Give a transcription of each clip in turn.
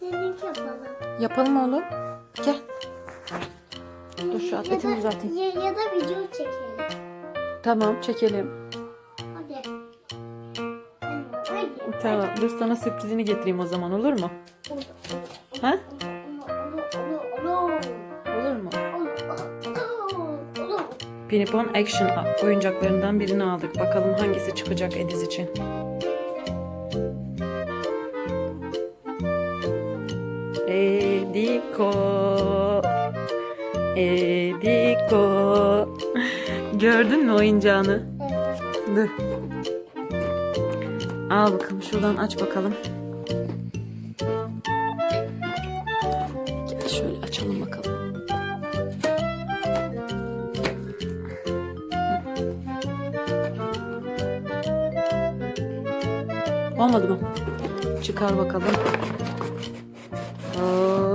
Demek yapalım. Yapalım oğlum. Gel. Dur şu Ya atletimi da, düzelteyim. ya, ya da video çekelim. Tamam çekelim. Hadi. Hadi. Tamam dur sana sürprizini getireyim o zaman olur mu? Olur. Ha? Olur. Mu? Olur. Olur. Pinipon Action oyuncaklarından birini aldık. Bakalım hangisi çıkacak Ediz için. Ediko. Ediko. Gördün mü oyuncağını? Evet. Dur. Al bakalım şuradan aç bakalım. Gel şöyle açalım bakalım. Olmadı mı? Çıkar bakalım. Hop.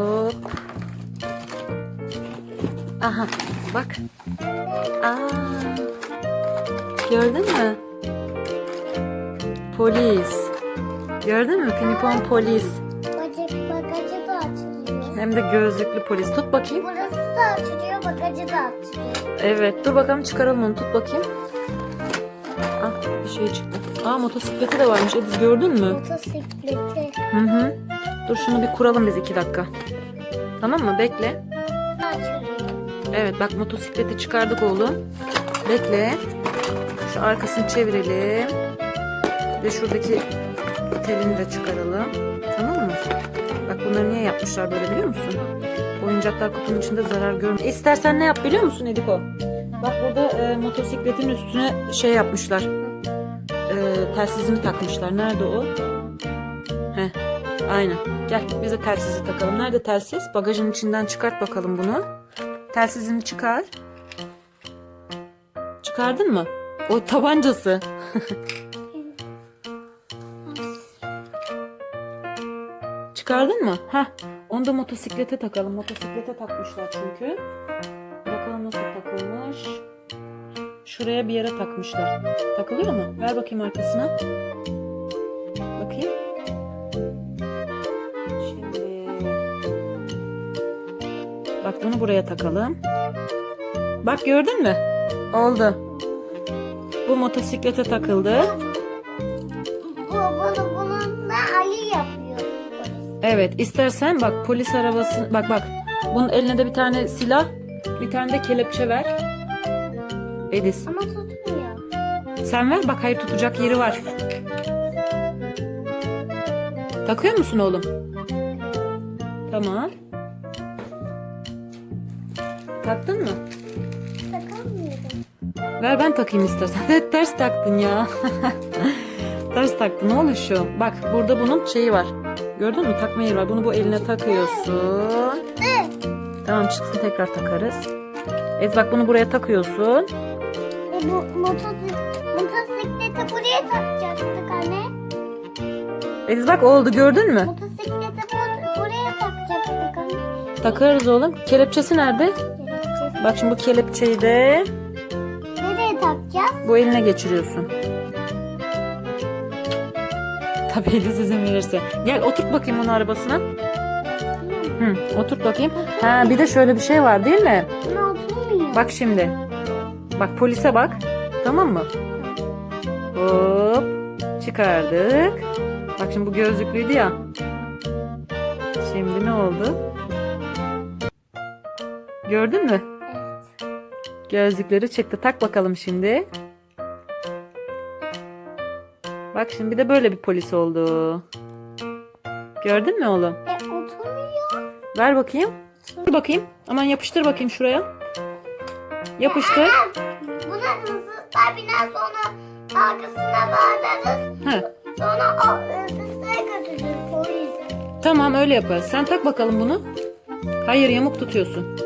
Aha bak. Aa. Gördün mü? Polis. Gördün mü? Pinipon polis. Bacak, bagajı da açılıyor. Hem de gözlüklü polis. Tut bakayım. Burası da açılıyor, bagajı da açılıyor. Evet. Dur bakalım çıkaralım onu. Tut bakayım. Ah bir şey çıktı. Aa motosikleti de varmış. Ediz gördün mü? Motosikleti Hı hı. Dur şunu bir kuralım biz iki dakika. Tamam mı? Bekle. Evet bak motosikleti çıkardık oğlum. Bekle. Şu arkasını çevirelim. Ve şuradaki telini de çıkaralım. Tamam mı? Bak bunları niye yapmışlar böyle biliyor musun? Oyuncaklar kutunun içinde zarar görmüyor. İstersen ne yap biliyor musun Ediko? Bak burada e, motosikletin üstüne şey yapmışlar. E, telsizini takmışlar. Nerede o? Heh, aynen. Gel biz de telsizi takalım. Nerede telsiz? Bagajın içinden çıkart bakalım bunu. Telsizini çıkar. Çıkardın mı? O tabancası. Çıkardın mı? Heh. Onu da motosiklete takalım. Motosiklete takmışlar çünkü. Bakalım nasıl takılmış. Şuraya bir yere takmışlar. Takılıyor mu? Ver bakayım arkasına. Bak bunu buraya takalım. Bak gördün mü? Oldu. Bu motosiklete takıldı. Bu, bunu, bunun da Ali yapıyor. polis. Evet istersen bak polis arabası bak bak bunun eline de bir tane silah bir tane de kelepçe ver. Ediz Ama tutmuyor. sen ver bak hayır tutacak yeri var. Takıyor musun oğlum? Tamam. Taktın mı? Takamıyorum. Ver ben takayım istersen. Evet, ters taktın ya. ters taktın ne oluyor şu? Bak burada bunun şeyi var. Gördün mü? Takma yeri var. Bunu bu eline takıyorsun. Tamam çıksın tekrar takarız. Evet bak bunu buraya takıyorsun. E bu motosiklet, motosikleti buraya takacaktık anne. Evet bak oldu gördün mü? Motosikleti bu- buraya takacaktık anne. Takarız oğlum. Kelepçesi nerede? Bak şimdi bu kelepçeyi de Nereye takacağız? bu eline geçiriyorsun. Tabii Eliz izin verirse. Gel oturt bakayım onu arabasına. Hı, oturt bakayım. Ha bir de şöyle bir şey var değil mi? Ne oturmuyor? Bak şimdi. Bak polise bak. Tamam mı? Hop. Çıkardık. Bak şimdi bu gözlüklüydü ya. Şimdi ne oldu? Gördün mü? Gözlükleri çıktı. Tak bakalım şimdi. Bak şimdi bir de böyle bir polis oldu. Gördün mü oğlum? E oturmuyor. Ver bakayım. Dur bakayım. Aman yapıştır bakayım şuraya. Yapıştır. Buna hırsızlar biner sonra arkasına bağlarız. Sonra o hırsızları götürür polis. Tamam öyle yaparız. Sen tak bakalım bunu. Hayır yamuk tutuyorsun.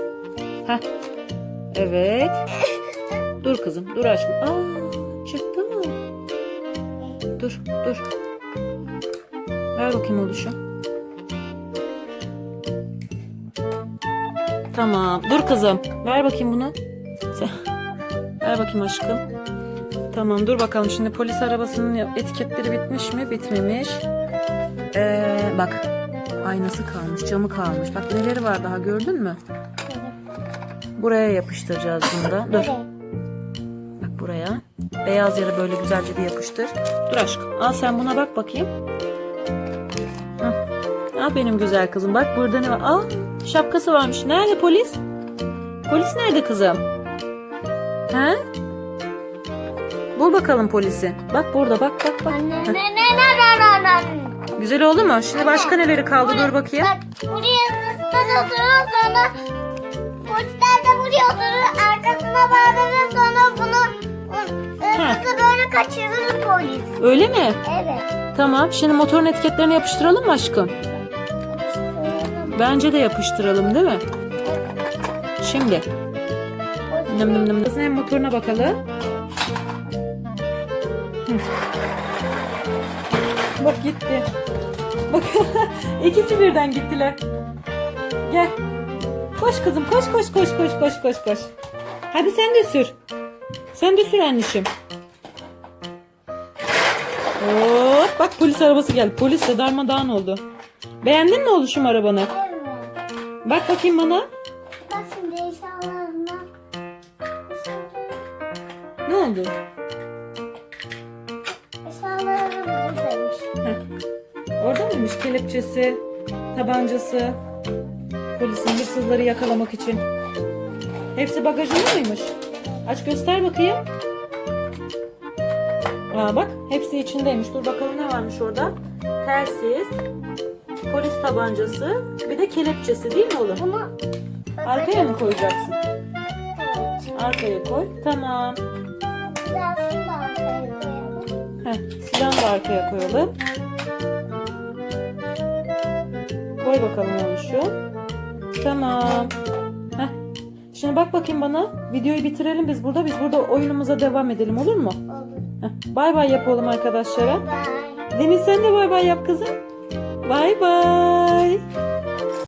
Heh. Evet. Dur kızım dur aşkım. Aa çıktı mı? Dur dur. Ver bakayım oluşum. Tamam. Dur kızım. Ver bakayım bunu. Sen... Ver bakayım aşkım. Tamam dur bakalım şimdi polis arabasının etiketleri bitmiş mi? Bitmemiş. Ee, bak aynası kalmış, camı kalmış. Bak neleri var daha gördün mü? Buraya yapıştıracağız bunu da. Dur. Bak buraya. Beyaz yere böyle güzelce bir yapıştır. Dur aşkım. Al sen buna bak bakayım. Hah. Al benim güzel kızım. Bak burada ne var? Al. Şapkası varmış. Nerede polis? Polis nerede kızım? He? Bul bakalım polisi. Bak burada bak bak bak. Anne ne ne ne ne ne ne. Güzel oldu mu? Şimdi başka neleri kaldı? Dur bakayım. Bak buraya ısıtır oturur sonra polisler buraya oturur arkasına bağlanır sonra bunu ısıtı böyle kaçırır polis. Öyle mi? Evet. Tamam. Şimdi motorun etiketlerini yapıştıralım mı aşkım? Bence de yapıştıralım değil mi? Şimdi. Nım nım nım. Hem motoruna bakalım. Hı. Bak gitti. Bak ikisi birden gittiler. Gel. Koş kızım koş koş koş koş koş koş koş. Hadi sen de sür. Sen de sür anneciğim. Hop, bak polis arabası geldi. Polis de darmadağın oldu. Beğendin mi oluşum arabanı? Evet. Bak bakayım bana. Bak şimdi eşyalarına. Ne oldu? Eşyalarım buradaymış. Orada mıymış kelepçesi, tabancası, polisin hırsızları yakalamak için? Hepsi bagajında mıymış? Aç göster bakayım. Aa bak hepsi içindeymiş. Dur bakalım ne varmış orada. Telsiz, polis tabancası, bir de kelepçesi değil mi oğlum? Bunu Arkaya mı koyacaksın? Arkaya koy. Tamam. Silahını da arkaya koyalım. Heh, silahını da arkaya koyalım. Koy bakalım oluşu. Tamam. Heh. Şimdi bak bakayım bana. Videoyu bitirelim biz burada. Biz burada oyunumuza devam edelim olur mu? Olur. Heh. Bay bay yapalım arkadaşlara. Bye. Deniz sen de bay bay yap kızım. Bay bay.